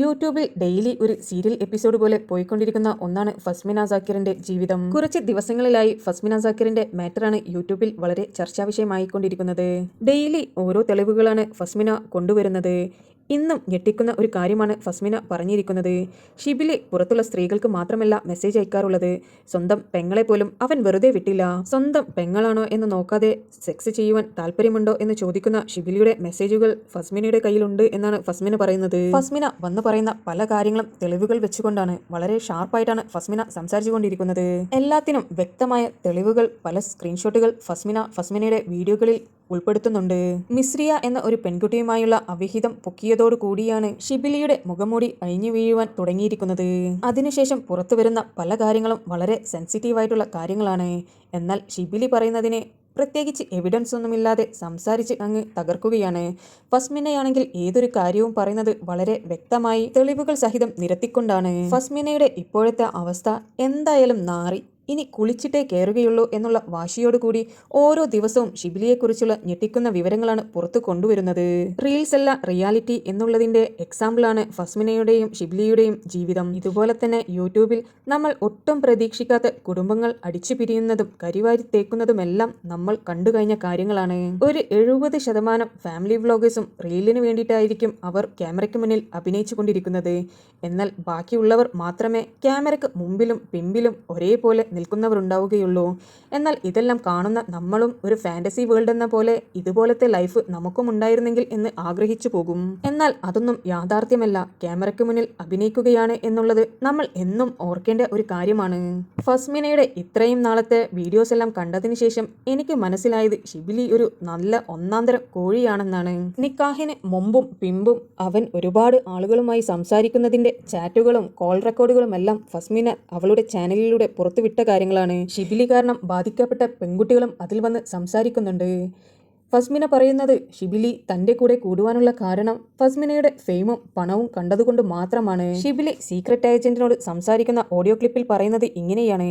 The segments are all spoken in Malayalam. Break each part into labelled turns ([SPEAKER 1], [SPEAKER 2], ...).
[SPEAKER 1] യൂട്യൂബിൽ ഡെയിലി ഒരു സീരിയൽ എപ്പിസോഡ് പോലെ പോയിക്കൊണ്ടിരിക്കുന്ന ഒന്നാണ് ഫസ്മിന സാക്കിറിന്റെ ജീവിതം. കുറച്ച് ദിവസങ്ങളിലായി ഫസ്മിന സാക്കിറിന്റെ മാറ്ററാണ് യൂട്യൂബിൽ വളരെ ചർച്ചാ വിഷയമായിക്കൊണ്ടിരിക്കുന്നത് ഡെയിലി ഓരോ തെളിവുകളാണ് ഫസ്മിന കൊണ്ടുവരുന്നത്. ഇന്നും ഞെട്ടിക്കുന്ന ഒരു കാര്യമാണ് ഫസ്മിന പറഞ്ഞിരിക്കുന്നത്. ഷിബിലെ പുറത്തുള്ള സ്ത്രീകൾക്ക് മാത്രമല്ല മെസ്സേജ് അയക്കാറുള്ളത്. സ്വന്തം പെങ്ങളെ പോലും അവൻ വെറുതെ വിട്ടില്ല. സ്വന്തം പെങ്ങളാണോ എന്ന് നോക്കാതെ സെക്സ് ചെയ്യുവാൻ താല്പര്യമുണ്ടോ എന്ന് ചോദിക്കുന്ന ഷിബിലിയുടെ മെസ്സേജുകൾ ഫസ്മിനയുടെ കയ്യിലുണ്ട് എന്നാണ് ഫസ്മിന പറയുന്നത്. ഫസ്മിന വന്ന് പറയുന്ന പല കാര്യങ്ങളും തെളിവുകൾ വെച്ചുകൊണ്ടാണ് വളരെ ഷാർപ്പായിട്ടാണ് ഫസ്മിന സംസാരിച്ചുകൊണ്ടിരിക്കുന്നത്. എല്ലാത്തിനും വ്യക്തമായ തെളിവുകൾ പല സ്ക്രീൻഷോട്ടുകൾ ഫസ്മിന ഫസ്മിനയുടെ വീഡിയോകളിൽ ഉൾപ്പെടുത്തുന്നുണ്ട്. മിസ്രിയ എന്ന ഒരു പെൺകുട്ടിയുമായുള്ള അവിഹിതം പൊക്കിയതോടു കൂടിയാണ് ഷിബിലിയുടെ മുഖംമൂടി അഴിഞ്ഞു വീഴുവാൻ തുടങ്ങിയിരിക്കുന്നത്. അതിനുശേഷം പുറത്തു വരുന്ന പല കാര്യങ്ങളും വളരെ സെൻസിറ്റീവ് ആയിട്ടുള്ള കാര്യങ്ങളാണ്. എന്നാൽ ഷിബിലി പറയുന്നതിനെ പ്രത്യേകിച്ച് എവിഡൻസ് ഒന്നുമില്ലാതെ സംസാരിച്ച് അങ്ങ് തകർക്കുകയാണ്. ഫസ്മിനയാണെങ്കിൽ ഏതൊരു കാര്യവും പറയുന്നത് വളരെ വ്യക്തമായി തെളിവുകൾ സഹിതം നിരത്തിക്കൊണ്ടാണ്. ഫസ്മിനയുടെ ഇപ്പോഴത്തെ അവസ്ഥ എന്തായാലും നാറി ഇനി കുളിച്ചിട്ടേ കയറുകയുള്ളൂ എന്നുള്ള വാശിയോടുകൂടി ഓരോ ദിവസവും ഷിബിലിയെക്കുറിച്ചുള്ള ഞെട്ടിക്കുന്ന വിവരങ്ങളാണ് പുറത്തു കൊണ്ടുവരുന്നത്. റീൽസ് അല്ല റിയാലിറ്റി എന്നുള്ളതിന്റെ എക്സാമ്പിളാണ് ഫസ്മിനയുടെയും ഷിബിലിയുടെയും ജീവിതം. ഇതുപോലെ തന്നെ യൂട്യൂബിൽ നമ്മൾ ഒട്ടും പ്രതീക്ഷിക്കാത്ത കുടുംബങ്ങൾ അടിച്ചു പിരിയുന്നതും കരിവാരി തേക്കുന്നതുമെല്ലാം നമ്മൾ കണ്ടു കഴിഞ്ഞ കാര്യങ്ങളാണ്. ഒരു എഴുപത് ശതമാനം ഫാമിലി വ്ലോഗേഴ്സും റീലിന് വേണ്ടിയിട്ടായിരിക്കും അവർ ക്യാമറയ്ക്ക് മുന്നിൽ അഭിനയിച്ചുകൊണ്ടിരിക്കുന്നത് എന്നാൽ ബാക്കിയുള്ളവർ മാത്രമേ ക്യാമറയ്ക്ക് മുമ്പിലും പിമ്പിലും ഒരേപോലെ നിൽക്കുന്നവരുണ്ടാവുകയുള്ളൂ. എന്നാൽ ഇതെല്ലാം കാണുന്ന നമ്മളും ഒരു ഫാന്റസി വേൾഡ് എന്ന പോലെ ഇതുപോലത്തെ ലൈഫ് നമുക്കും ഉണ്ടായിരുന്നെങ്കിൽ എന്ന് ആഗ്രഹിച്ചു പോകും. എന്നാൽ അതൊന്നും യാഥാർത്ഥ്യമല്ല. ക്യാമറയ്ക്ക് മുന്നിൽ അഭിനയിക്കുകയാണ് എന്നുള്ളത് നമ്മൾ എന്നും ഓർക്കേണ്ട ഒരു കാര്യമാണ്. ഫസ്മിനയുടെ ഇത്രയും നാളത്തെ വീഡിയോസ് എല്ലാം കണ്ടതിന് ശേഷം എനിക്ക് മനസ്സിലായത് ഷിബിലി ഒരു നല്ല ഒന്നാന്തരം കോഴിയാണെന്നാണ്. നിക്കാഹിന് മുമ്പും പിമ്പും അവൻ ഒരുപാട് ആളുകളുമായി സംസാരിക്കുന്നതിന്റെ ചാറ്റുകളും കോൾ റെക്കോർഡുകളും എല്ലാം ഫസ്മിന അവളുടെ ചാനലിലൂടെ പുറത്തുവിട്ട കാര്യങ്ങളാണ്. ശിബിലി കാരണം ബാധിക്കപ്പെട്ട പെൺകുട്ടികളും അതിൽ വന്ന് സംസാരിക്കുന്നുണ്ട്. ഫസ്മിന പറയുന്നത് ഷിബിലി തന്റെ കൂടെ കൂടുവാനുള്ള കാരണം ഫസ്മിനയുടെ ഫെയിമും പണവും കണ്ടതുകൊണ്ട് മാത്രമാണ്. ഷിബിലി സീക്രട്ട് ഏജന്റിനോട് സംസാരിക്കുന്ന ഓഡിയോ ക്ലിപ്പിൽ പറയുന്നത് ഇങ്ങനെയാണ്.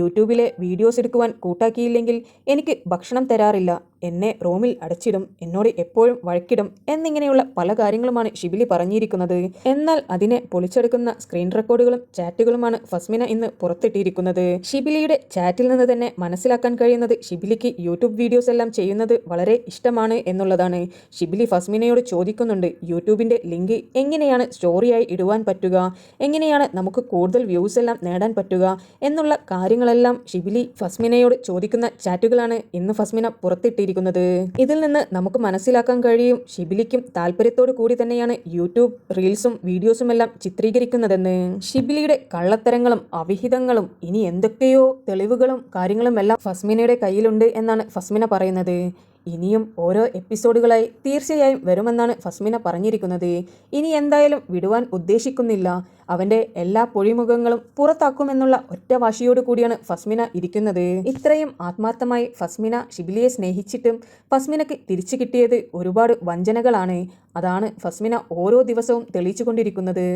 [SPEAKER 1] യൂട്യൂബിലെ വീഡിയോസ് എടുക്കുവാൻ കൂട്ടാക്കിയില്ലെങ്കിൽ എനിക്ക് ഭക്ഷണം തരാറില്ല. എന്നെ റൂമിൽ അടച്ചിടും എന്നോട് എപ്പോഴും വഴക്കിടും എന്നിങ്ങനെയുള്ള പല കാര്യങ്ങളുമാണ് ഷിബിലി പറഞ്ഞിരിക്കുന്നത്. എന്നാൽ അതിനെ പൊളിച്ചെടുക്കുന്ന സ്ക്രീൻ റെക്കോർഡുകളും ചാറ്റുകളുമാണ് ഫസ്മിന ഇന്ന് പുറത്തിട്ടിരിക്കുന്നത്. ഷിബിലിയുടെ ചാറ്റിൽ നിന്ന് തന്നെ മനസ്സിലാക്കാൻ കഴിയുന്നത് ഷിബിലിക്ക് യൂട്യൂബ് വീഡിയോസ് എല്ലാം ചെയ്യുന്നത് വളരെ ഇഷ്ടമാണ് എന്നുള്ളതാണ്. ഷിബിലി ഫസ്മിനയോട് ചോദിക്കുന്നുണ്ട് യൂട്യൂബിന്റെ ലിങ്ക് എങ്ങനെയാണ് സ്റ്റോറിയായി ഇടുവാൻ പറ്റുക? എങ്ങനെയാണ് നമുക്ക് കൂടുതൽ വ്യൂസ് എല്ലാം നേടാൻ പറ്റുക? എന്നുള്ള കാര്യങ്ങളെല്ലാം ഷിബിലി ഫസ്മിനയോട് ചോദിക്കുന്ന ചാറ്റുകളാണ് ഇന്ന് ഫസ്മിന പുറത്തിട്ടിരിക്കുന്നത്. ഇതിൽ നിന്ന് നമുക്ക് മനസ്സിലാക്കാൻ കഴിയും ഷിബിലിക്കും താല്പര്യത്തോടു കൂടി തന്നെയാണ് യൂട്യൂബ് റീൽസും വീഡിയോസും എല്ലാം ചിത്രീകരിക്കുന്നതെന്ന്. ഷിബിലിയുടെ കള്ളത്തരങ്ങളും അവിഹിതങ്ങളും ഇനി എന്തൊക്കെയോ തെളിവുകളും കാര്യങ്ങളും എല്ലാം ഫസ്മിനയുടെ കയ്യിലുണ്ട് എന്നാണ് ഫസ്മിന പറയുന്നത്. ഇനിയും ഓരോ എപ്പിസോഡുകളായി തീർച്ചയായും വരുമെന്നാണ് ഫസ്മിന പറഞ്ഞിരിക്കുന്നത്. ഇനി എന്തായാലും വിടുവാൻ ഉദ്ദേശിക്കുന്നില്ല. അവന്റെ എല്ലാ പൊഴിമുഖങ്ങളും പുറത്താക്കുമെന്നുള്ള ഒറ്റ വാശിയോട് കൂടിയാണ് ഫസ്മിന ഇരിക്കുന്നത്. ഇത്രയും ആത്മാർത്ഥമായി ഫസ്മിന ഷിബിലിയെ സ്നേഹിച്ചിട്ടും ഫസ്മിനക്ക് തിരിച്ചു കിട്ടിയത് ഒരുപാട് വഞ്ചനകളാണ്. അതാണ് ഫസ്മിന ഓരോ ദിവസവും തെളിയിച്ചുകൊണ്ടിരിക്കുന്നത്.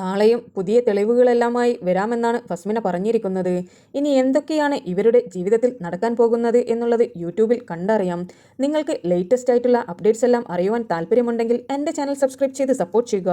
[SPEAKER 1] നാളെയും പുതിയ തെളിവുകളെല്ലാമായി വരാമെന്നാണ് ഫസ്മിന പറഞ്ഞിരിക്കുന്നത്. ഇനി എന്തൊക്കെയാണ് ഇവരുടെ ജീവിതത്തിൽ നടക്കാൻ പോകുന്നത് എന്നുള്ളത് യൂട്യൂബിൽ കണ്ടറിയാം. നിങ്ങൾക്ക് ലേറ്റസ്റ്റ് ആയിട്ടുള്ള അപ്ഡേറ്റ്സ് എല്ലാം അറിയുവാൻ താല്പര്യമുണ്ടെങ്കിൽ എന്റെ ചാനൽ സബ്സ്ക്രൈബ് ചെയ്ത് സപ്പോർട്ട് ചെയ്യുക.